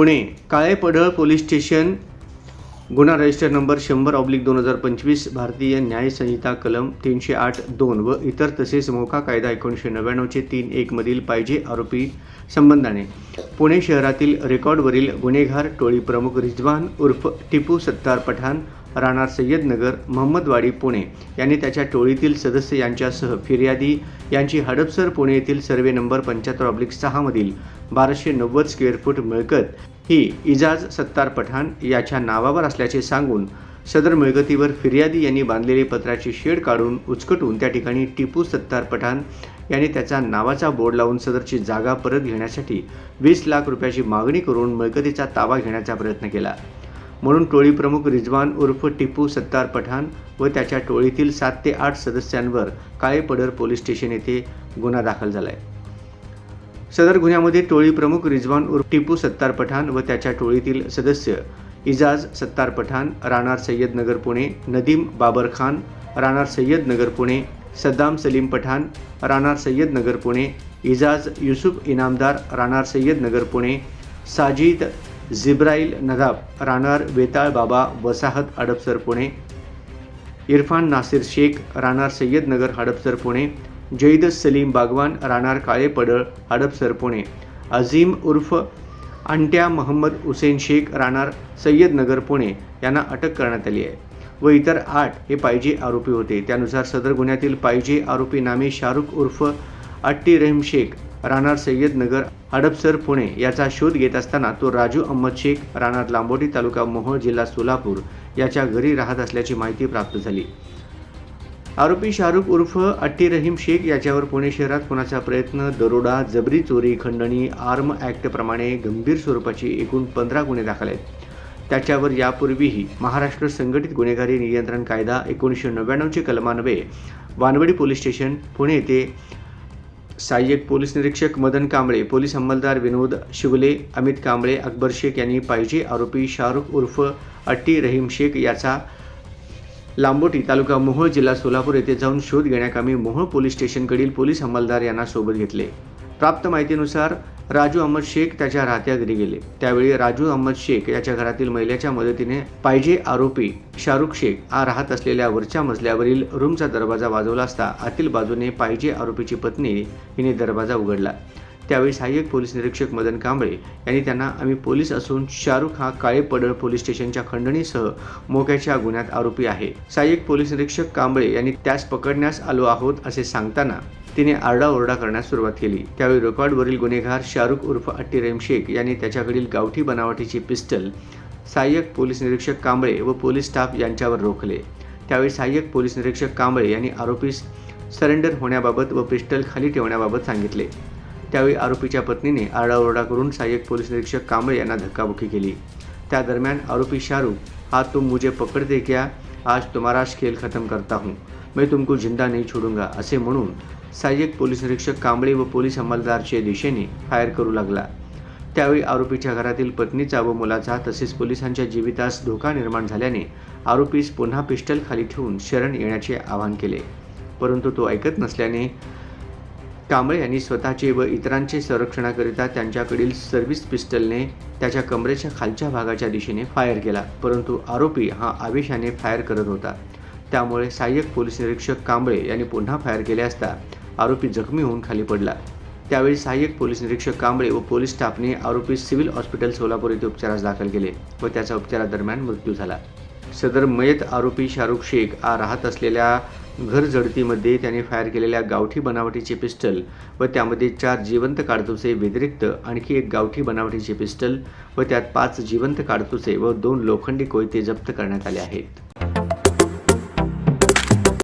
Pune Kalepadal police station. गुन्हा register number शंभर oblique दोन हजार पंचवीस भारतीय न्याय संहिता कलम तीनशे आठ दोन व इतर तसेच मोका कायदा एकोणीसशे नव्याण्णवचे तीन एकमधील पाहिजे आरोपी संबंधाने. पुणे शहरातील रेकॉर्डवरील गुन्हेगार टोळी प्रमुख रिजवान उर्फ टिपू सत्तार पठाण राहणार सय्यदनगर महम्मदवाडी पुणे. यांनी त्याच्या टोळीतील सदस्य यांच्यासह फिर्यादी यांची हडपसर पुणे येथील सर्वे नंबर पंच्याहत्तर ऑब्लिक सहामधील बाराशे नव्वद स्क्वेअर फूट मिळकत ही इजाज सत्तार पठाण याच्या नावावर असल्याचे सांगून सदर मिळकतीवर फिर्यादी यांनी बांधलेली पत्राची शेड काढून उचकटून त्या ठिकाणी टिपू सत्तार पठाण यांनी त्याचा नावाचा बोर्ड लावून सदरची जागा परत घेण्यासाठी वीस लाख रुपयाची मागणी करून मिळकतीचा ताबा घेण्याचा प्रयत्न केला. म्हणून टोळी प्रमुख रिजवान उर्फ टिपू सत्तार पठाण व त्याच्या टोळीतील सात ते आठ सदस्यांवर काळेपडर पोलीस स्टेशन येथे गुन्हा दाखल झाला आहे सदर गुन्ह्यामध्ये टोळी प्रमुख रिजवान उर्फ टिपू सत्तार पठाण व त्याच्या टोळीतील सदस्य इजाज सत्तार पठाण राणार सय्यदनगर पुणे नदीम बाबर खान राणार सय्यदनगर पुणे सद्दाम सलीम पठाण राणार सय्यदनगर पुणे इजाज युसुफ इनामदार राणार सय्यदनगर पुणे साजिद झिब्राईल नदाब राहणार वेताळ बाबा वसाहत हडपसर पुणे इरफान नासिर शेख राहणार सय्यदनगर हडपसर पुणे जैद सलीम बागवान राहणार काळेपडळ हडपसर पुणे अझीम उर्फ अंट्या महम्मद हुसेन शेख राहणार सय्यदनगर पुणे यांना अटक करण्यात आली आहे व इतर आठ हे पाहिजे आरोपी होते. त्यानुसार सदर गुन्ह्यातील पाहिजे आरोपी नामे शाहरुख उर्फ अट्टी रहीम शेख राहणार सय्यदनगर हडपसर पुणे याचा शोध घेत असताना तो राजू अहमद शेख राहणार लांबोटी तालुका मोहोळ जिल्हा सोलापूर याच्या घरी राहत असल्याची माहिती प्राप्त झाली. आरोपी शाहरुख उर्फ अट्टी रहीम शेख याच्यावर पुणे शहरात खुनाचा प्रयत्न दरोडा जबरी चोरी खंडणी आर्म ॲक्टप्रमाणे गंभीर स्वरूपाची एकूण पंधरा गुन्हे दाखल आहेत. त्याच्यावर यापूर्वीही महाराष्ट्र संघटित गुन्हेगारी नियंत्रण कायदा एकोणीसशे नव्याण्णवचे कलमान्वये वानवडी पोलीस स्टेशन पुणे येथे सहाय्यक पोलीस निरीक्षक मदन कांबळे पोलीस अंमलदार विनोद शिवले अमित कांबळे अकबर शेख यांनी पाहिजे आरोपी शाहरुख उर्फ अट्टी रहीम शेख याचा लांबोटी तालुका मोहोळ जिल्हा सोलापूर येथे जाऊन शोध घेण्याकामी मोहोळ पोलीस स्टेशनकडील पोलीस अंमलदार यांना सोबत घेतले. प्राप्त माहितीनुसार राजू अहमद शेख त्याच्या राहत्या घरी गेले. त्यावेळी राजू अहमद शेख याच्या घरातील महिलेच्या मदतीने पाहिजे आरोपी शाहरुख शेख हा राहत असलेल्या वरच्या मजल्यावरील रूमचा दरवाजा वाजवला असता आतील बाजूने पाहिजे आरोपीची पत्नी हिने दरवाजा उघडला. त्यावेळी सहाय्यक पोलीस निरीक्षक मदन कांबळे यांनी त्यांना आम्ही पोलीस असून शाहरुख हा काळे पडळ पोलीस स्टेशनच्या खंडणीसह मोक्याच्या गुन्ह्यात आरोपी आहे. सहाय्यक पोलीस निरीक्षक कांबळे यांनी त्यास पकडण्यास आलो आहोत असे सांगताना तिने आरडाओरडा करण्यास सुरुवात केली. त्यावेळी रेकॉर्डवरील गुन्हेगार शाहरुख उर्फ अट्टीरेम शेख यांनी त्याच्याकडील गावठी बनावटीची पिस्टल सहाय्यक पोलीस निरीक्षक कांबळे व पोलीस स्टाफ यांच्यावर रोखले. त्यावेळी सहाय्यक पोलीस निरीक्षक कांबळे यांनी आरोपीस सरेंडर होण्याबाबत व पिस्टल खाली ठेवण्याबाबत सांगितले. त्यावेळी आरोपीच्या पत्नीने आरडाओरडा करून सहाय्यक पोलीस निरीक्षक कांबळे यांना धक्काबुक्की केली. त्या दरम्यान आरोपी शाहरुख हा तुम मुझे पकडते क्या? आज तुम्हारा खेल खत्म करता हूँ. मैं तुमको जिंदा नहीं छोडूंगा असे म्हणून सहाय्यक पोलीस निरीक्षक कांबळे व पोलीस अंमलदारच्या दिशेने फायर करू लागला. त्यावेळी आरोपीच्या घरातील पत्नीचा व मुलाचा तसेच पोलिसांच्या जीवितास धोका निर्माण झाल्याने आरोपीस पुन्हा पिस्टल खाली ठेवून शरण येण्याचे आवाहन केले. परंतु तो ऐकत नसल्याने कांबळे यांनी स्वतःचे व इतरांचे संरक्षणाकरिता त्यांच्याकडील सर्व्हिस पिस्टलने त्याच्या कमरेच्या खालच्या भागाच्या दिशेने फायर केला. परंतु आरोपी हा आवेशाने फायर करत होता. त्यामुळे सहाय्यक पोलीस निरीक्षक कांबळे यांनी पुन्हा फायर केले असता आरोपी जखमी होऊन खाली पडला. त्यावेळी सहाय्यक पोलीस निरीक्षक कांबळे व पोलीस स्टाफने आरोपी सिव्हिल हॉस्पिटल सोलापूर येथे उपचारास दाखल केले व त्याचा उपचारादरम्यान मृत्यू झाला. सदर मयत आरोपी शाहरुख शेख हा राहत असलेल्या घर झडतीमध्ये त्याने फायर केलेल्या गावठी बनावटीचे पिस्टल व त्यामध्ये चार जिवंत काडतुसे व्यतिरिक्त आणखी एक गावठी बनावटीचे पिस्टल व त्यात पाच जिवंत काडतुसे व दोन लोखंडी कोयते जप्त करण्यात आले आहेत.